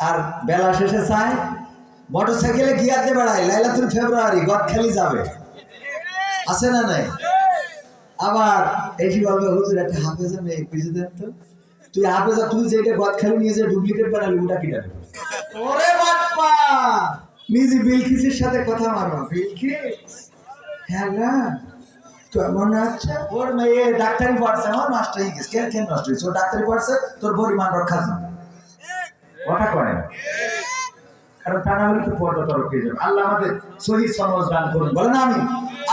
আর বেলা শেষে চায় মোটর সাইকেলে গিয়াতে বেড়ায় লাইলাতুল ফেব্রুয়ারি, গদ খেলি যাবে। আছে না নাই? আবার এটি বলবে, হুজুর, একটা হাফেজা মেয়ে পিছিয়ে দেন তো? তুই হাফেজা, তুই যেটা গদ খেলি নিয়ে যে ডুপ্লিকেট বানালি, ওটা কিনা ওরে বাপ্পা! নিজে বিলকিসের সাথে কথা মারো? বিলকিস হ্যাঁ না কেমন আছে? ওর মেয়ে ডাক্তারি পড়ছে আমার গেছে কেন কেন হয়েছে? ও ডাক্তারি পড়ছে তোর পরিমাণ রক্ষা যাবে ওটা করে না। কারণ তা না হলে তো পর্দা তরফ হয়ে যাবে। আল্লাহ আমাদের শহীদ সমাজ দান করুন। বলেন আমি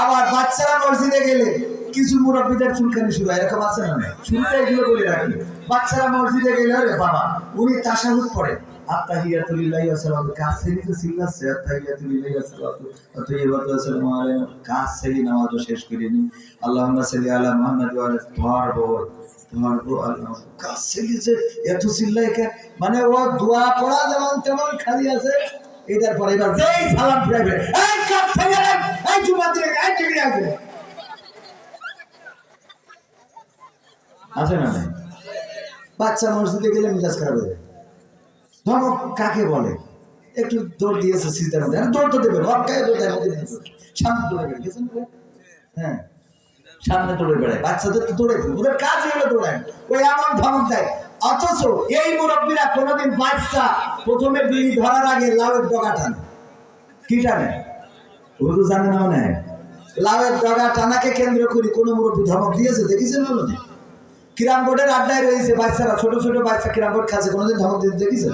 আবার বাচ্চারা মসজিদে গেলে কিছু মুরব্বীদের চুলকানি শুরু হয়, এরকম আছে না শুরুতে এগুলো বলে রাখি। বাচ্চারা মসজিদে গেলে রে বাবা, উনি তাসাহুদ পড়ে। আত্তাহিয়াতুলিল্লাহি ওয়া সালাতু তাইয়্যিবাতু ওয়া সালামু আলাইহি কাছে নামাজও শেষ করে নি আল্লাহুম্মা সাল্লি আলা মুহাম্মাদ ওয়া আলা, ধর বল। মানে ও দোয়া পড়া যেমন তেমন খালি আছে। এটার পরে এবার যেই সালাম আছে না বাচ্চা মসজিদে গেলে মিজাজ খারাপ হয়ে যায়। কাকে বলে? একটু দৌড় দিয়েছে সিজদার দৌড় তো দেবে গেছেন হ্যাঁ। সামনে দৌড়ে বেড়ায়। বাচ্চাদের তো দৌড়ে ওদের কাজ হলো দৌড়ায় ওই এমন ধমক দেয়। অথচ এই মুরব্বীরা কোনোদিন বাচ্চা প্রথমে বিড়ি ধরার আগে লাউয়ের ডগা টানে। কি টানে? উর্দু জানে না মনে হয়? লাউয়ের ডগা টানাকে কেন্দ্র করে কোনো মুরব্বী ধমক দিয়েছে? দেখেছেন কোনোদিন কিরাম বোর্ডের আড্ডায় রয়েছে বাচ্চারা ছোট ছোট বাচ্চা কিরাম বোর্ড খাচ্ছে কোনোদিন ধমক দিতে দেখেছেন?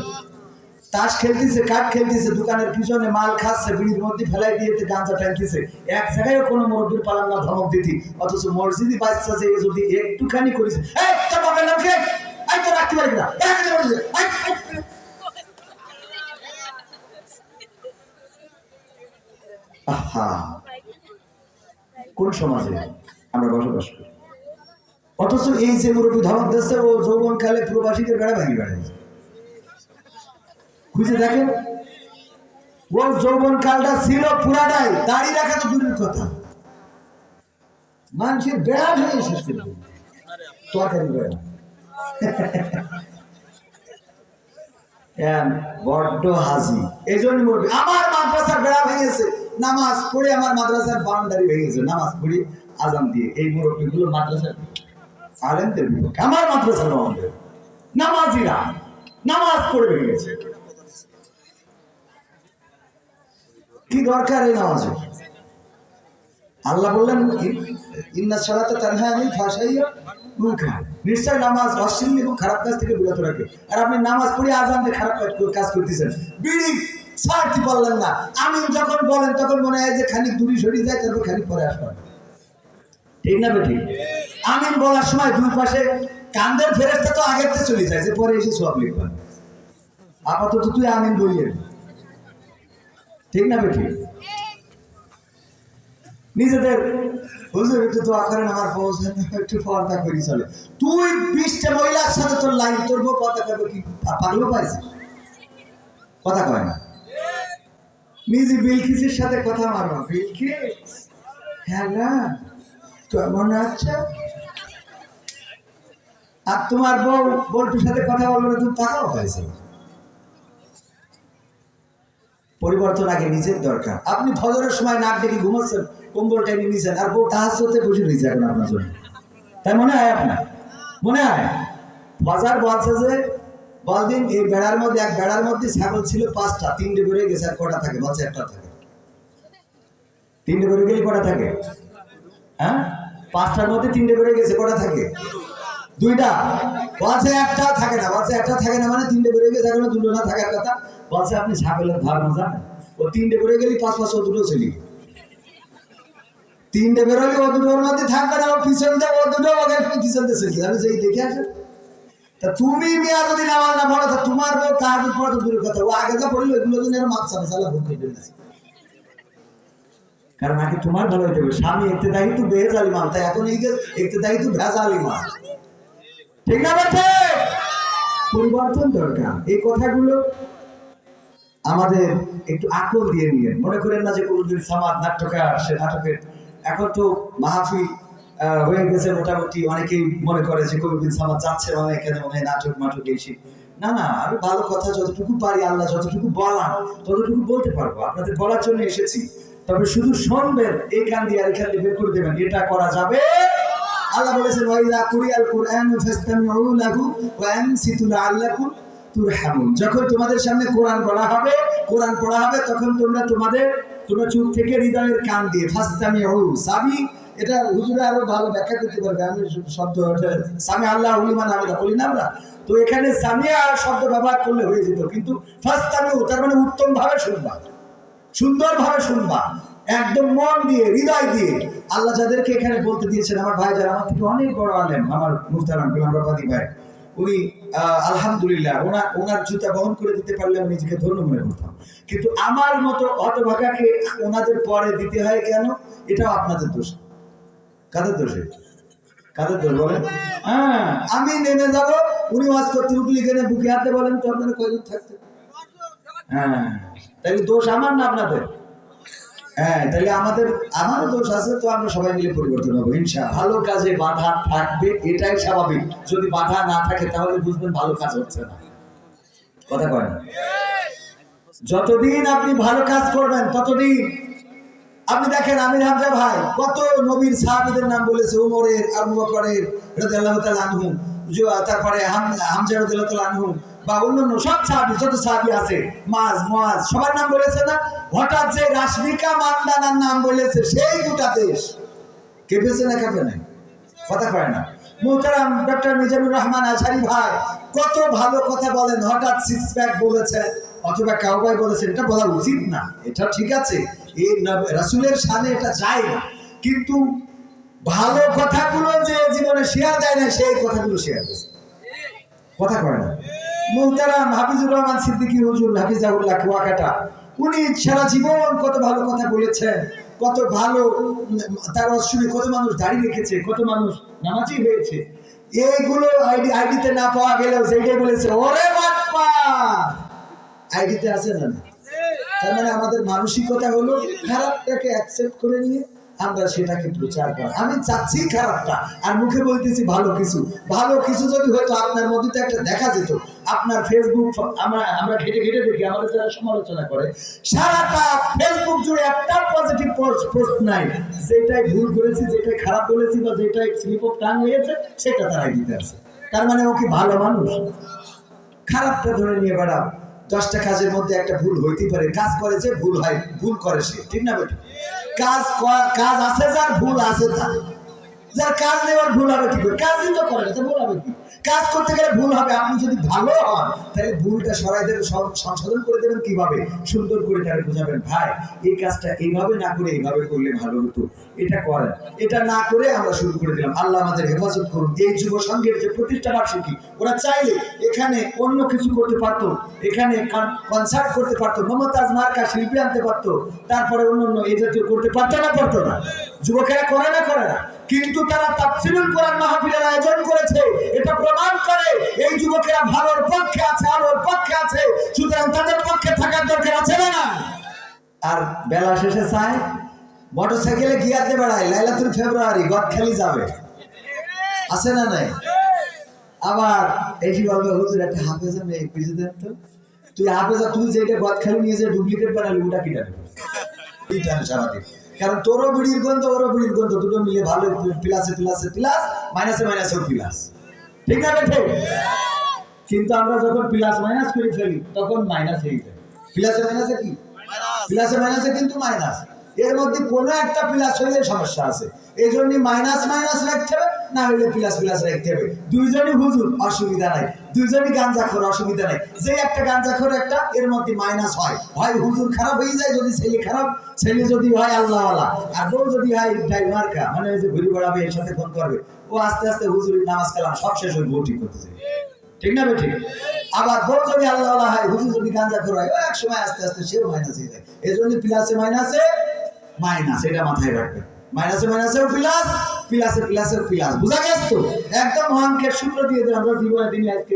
তাস খেলতেছে কাঠ খেলতেছে, দোকানের পিছনে মাল খাচ্ছে, বিড়ির মধ্যে ফেলাই দিয়ে গাঞ্জা টানতেছে এক জায়গায় কোনো মুরব্বীর পালান না ধমক দিতি, অথচ মসজিদি বাচ্চা যে যদি একটুখানি করেছে কোন সমাজে আমরা বসবাস করি? অথচ এই যে মুরব্বী ধমক দিচ্ছে, ও যৌবন কালে প্রবাসীদের বেড়া ভাঙি বেড়াইছে খুঁজে দেখেন? ওর যৌবন কালটা ছিল পুরাটাই দাড়ি রাখা তো দূরের কথা। মানুষের বেড়া ভেঙে শেষ করে দিল। তরকারি বেড়া বড্ড হাজি এই জন্য আমার বেড়া নামাজ পড়ে আমার মাদ্রাসার নামাজ পড়ি দিয়ে এই আমার নামাজিরা, নামাজ পড়ে ভেঙেছে কি দরকার এই নামাজের আল্লাহ বললেন ইন- ইন্না সালাতা তানহা ওয়াল মুনকার। নিশ্চয় নামাজ অশ্লীল এবং খারাপ কাজ থেকে বিরত রাখে। আর আপনি নামাজ পড়ে আজান খারাপ কাজ করতেছেন। বিড়ি না। আমি যখন বলেন, তখন মনে হয় যে খানিক দূরে সরিয়ে যায়, তারপর খানিক পরে আসবেন ঠিক না বেঠিক? আমিন বলার সময় দুই পাশে কান্দের ফেরেস্তা তো থেকে চলে যায়, যে পরে এসে লিখবেন। আপাতত তুই আমিন বলিয়ে ঠিক না বেঠিক? নিজেদের হুজুর একটু দোয়া করেন, আমার বউ একটু পর্দা করি, চলে। তুই বিশটা মহিলার সাথে তোর লাইন, তোর বউ পর্দা করবে কি? পাগল পাইছে? কথা কয় না। নিজে বিলকিসের সাথে কথা মারো। বিলকিস? হ্যাঁ না? কেমন আছে? আর তোমার বউ বল্টুর সাথে কথা বলবে না, তুমি পাগল পাইছে। পরিবর্তন আগে নিজের দরকার। আপনি ফজরের সময় নাক ডেকে ঘুমাচ্ছেন, কম্বল টেনে নিয়েছেন আর বউ তাহাজ হতে বসে রয়েছে এখন আপনার জন্য। তাই মনে হয় আপনার? মনে হয়? বাজার বলছে যে, বলদিন এই বেড়ার মধ্যে, এক বেড়ার মধ্যে ছাগল ছিল পাঁচটা, তিনটে বেড়ে গেছে আর কটা থাকে? বলছে একটা থাকে। তিনটে বেড়ে গেলে কটা থাকে? হ্যাঁ? পাঁচটার মধ্যে তিনটে বেড়ে গেছে, কটা থাকে? দুইটা। বলছে একটা থাকে না, বলছে একটা থাকে না মানে তিনটে বেড়ে গেছে, এখনও দুটো না থাকার কথা। বলছে আপনি ছাগলের ধর্ম জানেন ও তিনটে বেড়ে গেলে পাঁচ পাঁচ দুটো চলি তিনটে বেরোলে ও দুটোর মধ্যে থাকবে না, ও পিছন দিয়ে, ও দুটো, ওকে পিছন দিয়ে আমি যেই দেখে আসে। তা তুমি মেয়া যদি নামাজ না পড়ো তা তোমার বউ তার উপর তো দূরের কথা? ও আগে যা পড়ল এগুলো জন্য এর মাছ চালা চালা ভোগ করে কারণ আগে তোমার ভালো হইতে হবে। স্বামী একতে দায়ী তো বেহেজ আলিমাম তাই এখন এই একতে দায়ী তো ভেজ আলিমাম পরিবর্তন দরকার। এই কথাগুলো আমাদের একটু আকল দিয়ে নিয়ে মনে করেন না যে কোনদিন সামাদ নাট্যকার, সে নাটকের এখন তো মাহফিল হয়ে গেছে মোটামুটি। অনেকেই মনে করে যে কবিদিন সামাদ যাচ্ছে মানে এখানে মনে হয় নাটক মাটক এসে না না আমি ভালো কথা যতটুকু পারি আল্লাহ যতটুকু বলা ততটুকু বলতে পারব। আপনাদের বলার জন্য এসেছি। তবে শুধু শুনবেন, এই কান দিয়ে আর এখান দিয়ে বের করে দেবেন। এটা করা যাবে আল্লাহ বলেছেন ওয়াইদা কুরিয়াল কুরআন ফাসতামিউ লাহু ওয়া আনসিতু লাআল্লাকুম তুরহামুন। যখন তোমাদের সামনে কোরআন পড়া হবে, কোরআন পড়া হবে, তখন তোমরা তোমাদের, তোমরা চুপ থেকে হৃদয়ের কান দিয়ে, ফাসতামিউ সাবি, এটা হুজুরা আরও ভালো ব্যাখ্যা করতে পারবে। আমি শব্দ সামি আল্লাহ উলিমান আমি বলি না আমরা। তো এখানে সামিয়া শব্দ ব্যবহার করলে হয়ে যেত, কিন্তু ফাসতামিউ তার মানে উত্তম ভাবে শুনবা। সুন্দরভাবে শুনবা। একদম মন দিয়ে, হৃদয় দিয়ে। আল্লাহ যাদেরকে এখানে বলতে দিয়েছেন, আমার ভাই যারা, আমার থেকে অনেক বড় আলেম, আমার মুস্তারাম গোলাম রবাদি ভাই। উনি আলহামদুলিল্লাহ ওনার ওনার জুতা বহন করে দিতে পারলে আমি নিজেকে ধন্য মনে করতাম। কিন্তু আমার মতো হতভাগাকে ওনাদের পরে দিতে হয় কেন? এটাও আপনাদের দোষ। কাদের দোষে কাদের দোষ বলেন? হ্যাঁ আমি নেমে যাব, উনি ওয়াজ করতে উঠলে এখানে বুকে হাতে বলেন তো আপনারা কয়জন থাকতে হ্যাঁ তাহলে দোষ আমার না আপনাদের? হ্যাঁ তাহলে আমাদের, আমারও দোষ আছে, তো আমরা সবাই মিলে পরিবর্তন হব ভালো কাজে বাধা থাকবে, এটাই স্বাভাবিক। যদি বাধা না থাকে, তাহলে বুঝবেন ভালো কাজ হচ্ছে না। কথা কয় যতদিন আপনি ভালো কাজ করবেন, ততদিন। আপনি দেখেন আমির হামজা ভাই, কত নবীর সাহাবীদের নাম বলেছে, উমরের, আবু বকরের তারপরে হাম- হামজা রাদিয়াল্লাহু আনহু বা অন্যান্য সব সাহাবী, যত সাহাবী আছে মাজ মুয়াজ, সবার নাম বলেছে না? হঠাৎ যে রাশমিকা মান্দানার নাম বলেছে, সেই দুটা দেশ। কেঁপেছে না কেঁপে নাই? কথা কয় না। মোহতারাম ডক্টর মিজানুর রহমান আশারি ভাই, কত ভালো কথা বলেন, হঠাৎ সিক্স প্যাক বলেছেন অথবা কাউবাই বলেছেন এটা বলা উচিত না, এটা ঠিক আছে। এই রাসূলের সামনে এটা যায় না। কিন্তু ভালো কথাগুলো যে জীবনে শেয়ার দেয় না, সেই কথাগুলো শেয়ার দিয়েছে কথা কয় না। মোহতারাম হাফিজুর রহমান সিদ্দিকী হুজুর হাফিজাউল্লাহ কুয়াকাটা, উনি সারা জীবন কত ভালো কথা বলেছেন, কত ভালো, তার শুনে কত মানুষ দাঁড়িয়ে রেখেছে, কত মানুষ নামাজি হয়েছে। এইগুলো আইডি, আইডিতে না পাওয়া গেলেও সেইটাই বলেছে, ওরে বাপ্পা! আইডিতে আছে না তার মানে আমাদের মানসিকতা হলো খারাপটাকে অ্যাকসেপ্ট করে নিয়ে আমরা সেটাকে প্রচার করা। আমি চাচ্ছি খারাপটা, আর মুখে বলতেছি ভালো কিছু। ভালো কিছু যদি হয়তো আপনার মধ্যে একটা দেখা যেত। আপনার ফেসবুক আমরা আমরা ঘেটে ঘেটে দেখি, আমাদের যারা সমালোচনা করে, সারাটা ফেসবুক জুড়ে একটা পজিটিভ পোস্ট পোস্ট নাই। যেটাই ভুল করেছি, যেটাই খারাপ বলেছি বা যেটাই স্লিপ অফ টাং হয়েছে, সেটা তারাই দিতে আছে। তার মানে ও কি ভালো মানুষ? খারাপটা ধরে নিয়ে বেড়াও। দশটা কাজের মধ্যে একটা ভুল হইতেই পারে। কাজ করে যে ভুল হয়, ভুল করে সে। ঠিক না বেটি কাজ কাজ আছে যার ভুল আছে তার। যার কাজ নেওয়ার ভুল হবে কি করে। কাজই তো করে না, তো ভুল হবে কি? কাজ করতে গেলে ভুল হবে, আপনি যদি ভালো হন, তাহলে ভুলটা সরাই দেবেন সংশোধন করে দেবেন কীভাবে? সুন্দর করে তারা বুঝাবেন, ভাই, এই কাজটা এইভাবে না করে এইভাবে করলে ভালো হতো, এটা করেন। এটা না করে আমরা শুরু করে দিলাম। আল্লাহ আমাদের হেফাজত করুন। এই যুব সংঘের যে প্রতিষ্ঠা বার্ষিকী, ওরা চাইলে এখানে অন্য কিছু করতে পারতো। এখানে কনসার্ট করতে পারতো, মমতাজ মার্কা শিল্পী আনতে পারতো, তারপরে অন্য অন্য এই জাতীয় করতে পারতো না পারতো না। যুবকেরা করে না করে না। কিন্তু তারা তাফসিরুল কোরআন মাহফিলের আয়োজন করেছে। এটা প্রমাণ করে এই যুবকেরা ভালোর পক্ষে আছে, আলোর পক্ষে আছে। সুতরাং তাদের পক্ষে থাকার দরকার আছে না আর বেলা শেষে চায় মোটর সাইকেলে গিয়াতে বেড়ায়, লাইলাতুল ফেব্রুয়ারি, গদ খেলি যাবে। আছে না নাই? আবার এই বলবে, হুজুর, একটা হাফেজা মেয়ে পিছিয়ে দেন তো? তুই হাফেজা, তুই যেটা গদ খেলি নিয়ে যে ডুপ্লিকেট বানালি, ওটা কিনা সারাদিন কারণ তোরও বিড়ির গন্ধ, ওরও বিড়ির গন্ধ, দুটো মিলে ভালো প্লাসে প্লাসে প্লাস মাইনাসে মাইনাসে প্লাস ঠিক না বেঠে? কিন্তু আমরা যখন প্লাস মাইনাস করে ফেলি, তখন মাইনাস হয়ে যায়। প্লাসে মাইনাসে কি? প্লাসে মাইনাসে কিন্তু মাইনাস এর মধ্যে কোনো একটা প্লাস হইলে সমস্যা আছে। এই জন্য মাইনাস মাইনাস রাখতে হবে, না হইলে প্লাস প্লাস রাখতে হবে। দুইজনই হুজুর, অসুবিধা নাই। দুইজনই গাঞ্জাখোর অসুবিধা নাই। যে একটা গাঞ্জাখোর একটা, এর মধ্যে মাইনাস হয়। হয় হুজুর খারাপ হয়ে যায়, যদি ছেলে খারাপ, ছেলে যদি হয় আল্লাহওয়ালা। আর বউ যদি হয় ড্রাইভার কা মানে যে ঘুরি বেড়াবে এর সাথে ফোন করবে, ও আস্তে আস্তে হুজুরের নামাজ কালাম সব শেষ হয়ে বউ ঠিক করতেছে। ঠিক না ঠিক আবার বউ যদি আল্লাহ হয়, হুজুর যদি গাঞ্জা করে হয় ও এক সময় আস্তে আস্তে সেও মাইনাস হয়ে যায়। এই জন্য প্লাসে মাইনাসে মাইনাস, এটা মাথায় রাখবেন মাইনাসে মাইনাসেও প্লাস প্লাসে প্লাসেও প্লাস বুঝা গেছে তো? একদম অঙ্কের সূত্র দিয়ে দিলাম আমরা জীবনে দিনে আজকে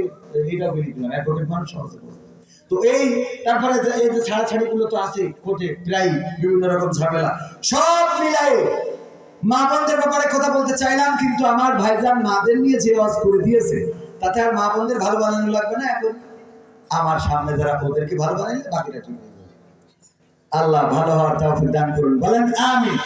এটা বলে দিলাম অ্যাডভোকেট মানুষ সহজে তো এই, তারপরে এই যে ছাড়াছাড়ি গুলো তো আছে কোর্টে, প্রায় বিভিন্ন রকম ঝামেলা। সব মিলাই মা বোনদের ব্যাপারে কথা বলতে চাইলাম, কিন্তু আমার ভাইজান মাদের নিয়ে যে ওয়াজ করে দিয়েছে, তাতে আর মা বোনদের ভালো বানানো লাগবে না এখন? আমার সামনে যারা ওদেরকে ভালো বানাইলে বাকিটা ঠিক হয়ে আল্লাহ ভালো হওয়ার তৌফিক দান করুন। বলেন আমিন।